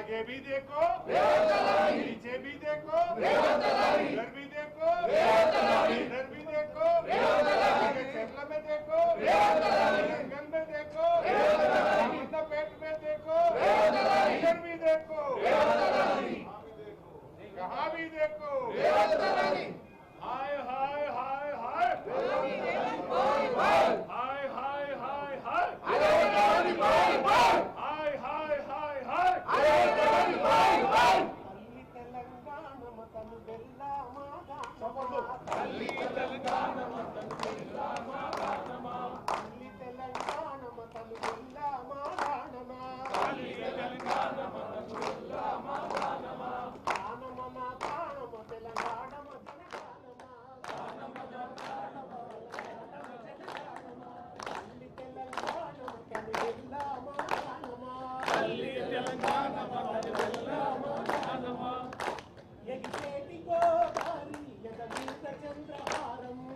आगे भी देखो। पीछे भी देखो। इधर भी देखो। इधर भी देखो। తను బెల్ల మాత తల్లి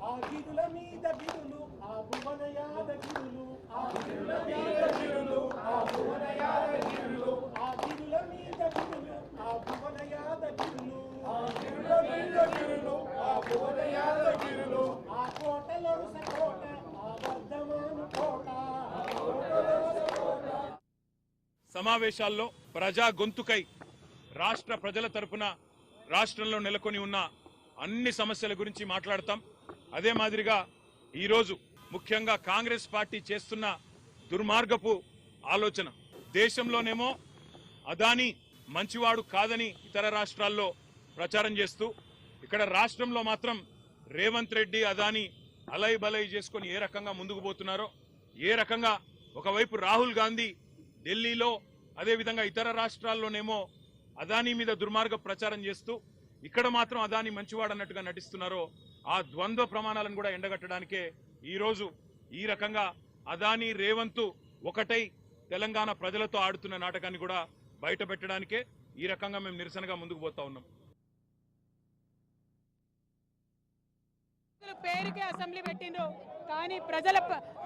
ఆ గిరుల మీద గిరులు ఆ భువన యాద యాదగిరులు ఆ గిరుల మీద సమావేశాల్లో ప్రజా గొంతుకై రాష్ట్ర ప్రజల తరపున రాష్ట్రంలో నెలకొని ఉన్న అన్ని సమస్యల గురించి మాట్లాడతాం. అదే మాదిరిగా ఈరోజు ముఖ్యంగా కాంగ్రెస్ పార్టీ చేస్తున్న దుర్మార్గపు ఆలోచన. దేశంలోనేమో అదాని మంచివాడు కాదని ఇతర రాష్ట్రాల్లో ప్రచారం చేస్తూ ఇక్కడ రాష్ట్రంలో మాత్రం రేవంత్ రెడ్డి అదాని అలై బలై చేసుకొని ఏ రకంగా ముందుకు పోతున్నారో ఏ రకంగా ఒకవైపు రాహుల్ గాంధీ ఢిల్లీలో అదేవిధంగా ఇతర రాష్ట్రాల్లోనేమో అదానీ మీద దుర్మార్గ ప్రచారం చేస్తూ ఇక్కడ మాత్రం అదాని మంచివాడు అన్నట్టుగా నటిస్తున్నారో ఆ ద్వంద్వ ప్రమాణాలను కూడా ఎండగట్టడానికే ఈరోజు ఈ రకంగా అదానీ రేవంతు ఒకటై తెలంగాణ ప్రజలతో ఆడుతున్న నాటకాన్ని కూడా బయట పెట్టడానికే ఈ రకంగా మేము నిరసనగా ముందుకు పోతా ఉన్నాం. అసలు అసెంబ్లీ పెట్టిండ్రు. కానీ ప్రజల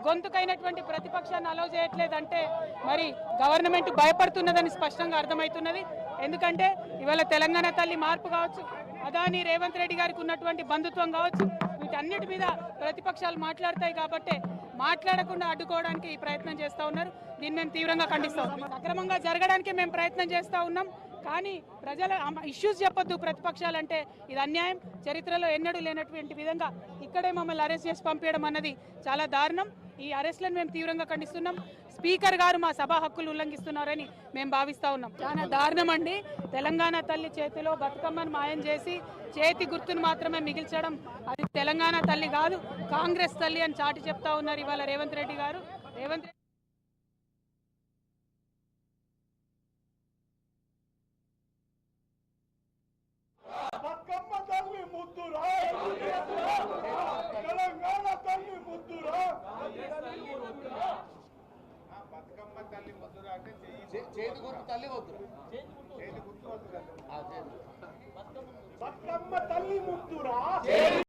గొంతుకైనటువంటి ప్రతిపక్షాన్ని అలౌ చేయట్లేదంటే మరి గవర్నమెంట్ భయపడుతున్నదని స్పష్టంగా అర్థమవుతున్నది. ఎందుకంటే ఇవాళ తెలంగాణ తల్లి మార్పు కావచ్చు అదాని రేవంత్ రెడ్డి గారికి ఉన్నటువంటి బంధుత్వం కావచ్చు వీటన్నిటి మీద ప్రతిపక్షాలు మాట్లాడతాయి కాబట్టి మాట్లాడకుండా అడ్డుకోవడానికి ఈ ప్రయత్నం చేస్తా ఉన్నారు. దీన్ని మేము తీవ్రంగా ఖండిస్తాం. అక్రమంగా జరగడానికి మేము ప్రయత్నం చేస్తా ఉన్నాం. కానీ ప్రజల ఇష్యూస్ చెప్పొద్దు ప్రతిపక్షాలంటే. ఇది అన్యాయం. చరిత్రలో ఎన్నడూ లేనటువంటి విధంగా ఇక్కడే మమ్మల్ని అరెస్ట్ చేసి పంపించడం అన్నది చాలా దారుణం. ఈ అరెస్ట్లను మేము తీవ్రంగా ఖండిస్తున్నాం. స్పీకర్ గారు మా సభా హక్కులు ఉల్లంఘిస్తున్నారని మేము భావిస్తా ఉన్నాం. చాలా దారుణం అండి తెలంగాణ తల్లి చేతిలో బతుకమ్మను మాయం చేసి చేతి గుర్తును మాత్రమే మిగిల్చడం అది తెలంగాణ తల్లి కాదు కాంగ్రెస్ తల్లి అని చాటి చెప్తా ఉన్నారు ఇవాళ రేవంత్ రెడ్డి గారు. రేవంత్ రెడ్డి బతుకమ్మ తల్లి ముద్దురా తెలంగాణ తల్లి ముద్దురా బతుకమ్మ తల్లి ముద్దురా అంటే చేతి గుర్తు తల్లి వద్దు చేతి గుర్తు బతుకమ్మ తల్లి ముద్దురా